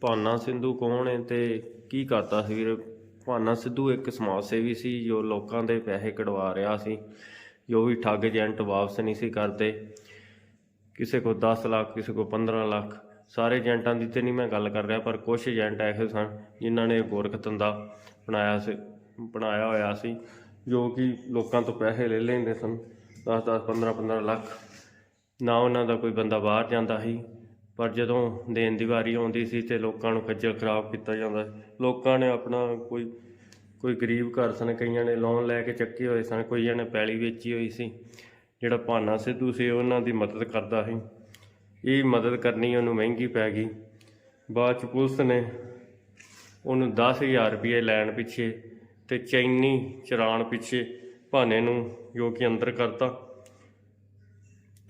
ਭਾਨਾ ਸਿੰਧੂ ਕੌਣ ਹੈ ਤੇ ਕੀ ਕਰਦਾ ਸੀ ਵੀਰ? ਭਾਨਾ ਸਿੱਧੂ ਇੱਕ ਸਮਾਜ ਸੇਵੀ ਸੀ, ਜੋ ਲੋਕਾਂ ਦੇ ਪੈਸੇ ਕਢਵਾ ਰਿਹਾ ਸੀ, ਜੋ ਵੀ ਠੱਗ ਏਜੰਟ ਵਾਪਸ ਨਹੀਂ ਸੀ ਕਰਦੇ। ਕਿਸੇ ਕੋ 10 ਲੱਖ, ਕਿਸੇ ਕੋ 15 ਲੱਖ, ਸਾਰੇ ਏਜੰਟਾਂ ਦੀ ਤੇ ਨਹੀਂ ਮੈਂ ਗੱਲ ਕਰ ਰਿਹਾ, ਪਰ ਕੁਝ ਏਜੰਟ ਐਸੇ ਸਨ ਜਿਨ੍ਹਾਂ ਨੇ ਗੋਰਖ ਧੰਦਾ ਬਣਾਇਆ ਸੀ, ਬਣਾਇਆ ਹੋਇਆ ਸੀ, ਜੋ ਕਿ ਲੋਕਾਂ ਤੋਂ ਪੈਸੇ ਲੈ ਲੈਂਦੇ ਸਨ। 10 10 15 15 ਲੱਖ। ਨਾ ਉਹਨਾਂ ਦਾ ਕੋਈ ਬੰਦਾ ਬਾਹਰ ਜਾਂਦਾ ਸੀ ਪਰ ਜਦੋਂ ਦੇਣ ਦੀ ਵਾਰੀ ਆਉਂਦੀ ਸੀ ਤੇ ਲੋਕਾਂ ਨੂੰ ਖੱਜਲ ਖਰਾਬ ਕੀਤਾ ਜਾਂਦਾ ਲੋਕਾਂ ਨੇ ਆਪਣਾ ਕੋਈ ਕੋਈ ਗਰੀਬ ਘਰ ਸਨ, ਕਈਆਂ ਨੇ ਲੋਨ ਲੈ ਕੇ ਚੱਕੇ ਹੋਏ ਸਨ, ਕਈਆਂ ਨੇ ਪੈਲੀ ਵੇਚੀ ਹੋਈ ਸੀ। ਜਿਹੜਾ ਭਾਨਾ ਸਿੱਧੂ ਸੀ ਉਹਨਾਂ ਦੀ ਮਦਦ ਕਰਦਾ ਸੀ। ਇਹ ਮਦਦ ਕਰਨੀ ਉਹਨੂੰ ਮਹਿੰਗੀ ਪੈ ਗਈ। ਬਾਅਦ ਚ ਪੁਲਿਸ ਨੇ ਉਹਨੂੰ 10000 ਰੁਪਏ ਲੈਣ ਪਿੱਛੇ ਤੇ ਚੈਨੀ ਚਰਾਣ ਪਿੱਛੇ ਭਾਨੇ ਨੂੰ ਜੋ ਕਿ ਅੰਦਰ ਕਰਤਾ।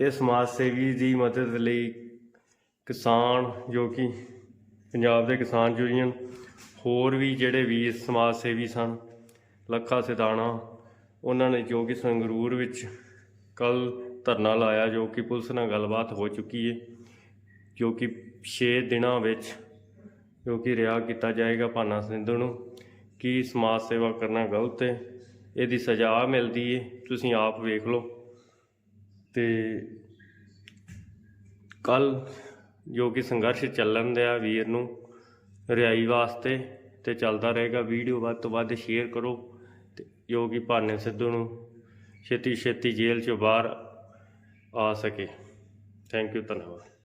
ਇਹ ਸਮਾਜ ਸੇਵੀ ਦੀ ਮਦਦ ਲਈ ਕਿਸਾਨ ਜੋ ਕਿ ਪੰਜਾਬ ਦੇ ਕਿਸਾਨ ਯੂਨੀਅਨ ਹੋਰ ਵੀ ਜਿਹੜੇ ਵੀਰ ਸਮਾਜ ਸੇਵੀ ਸਨ, ਲੱਖਾ ਸਿਧਾਣਾ, ਉਹਨਾਂ ਨੇ ਜੋ ਕਿ ਸੰਗਰੂਰ ਵਿੱਚ ਕੱਲ ਧਰਨਾ ਲਾਇਆ ਜੋ ਕਿ ਪੁਲਿਸ ਨਾਲ ਗੱਲਬਾਤ ਹੋ ਚੁੱਕੀ ਹੈ, ਜੋ ਕਿ 6 ਦਿਨਾਂ ਵਿੱਚ ਜੋ ਕਿ ਰਿਹਾ ਕੀਤਾ ਜਾਏਗਾ ਭਾਨਾ ਸਿੰਧੂ ਨੂੰ, ਕਿ ਸਮਾਜ ਸੇਵਾ ਕਰਨਾ ਗਲਤ ਹੈ, ਇਹਦੀ ਸਜ਼ਾ ਮਿਲਦੀ ਹੈ, ਤੁਸੀਂ ਆਪ ਵੇਖ ਲਓ। ਤੇ ਕੱਲ ਜੋ ਕਿ ਸੰਘਰਸ਼ ਚੱਲਣ ਦਿਆ ਵੀਰ ਨੂੰ ਰਿਹਾਈ ਵਾਸਤੇ ਤੇ ਚੱਲਦਾ ਰਹੇਗਾ। ਵੀਡੀਓ ਵੱਧ ਤੋਂ ਵੱਧ ਸ਼ੇਅਰ ਕਰੋ ਤੇ ਜੋ ਕਿ ਭਾਨੇ ਸਿੱਧੂ ਨੂੰ ਛੇਤੀ ਛੇਤੀ ਜੇਲ੍ਹ ਚੋਂ ਬਾਹਰ ਆ ਸਕੇ। ਥੈਂਕ ਯੂ, ਧੰਨਵਾਦ।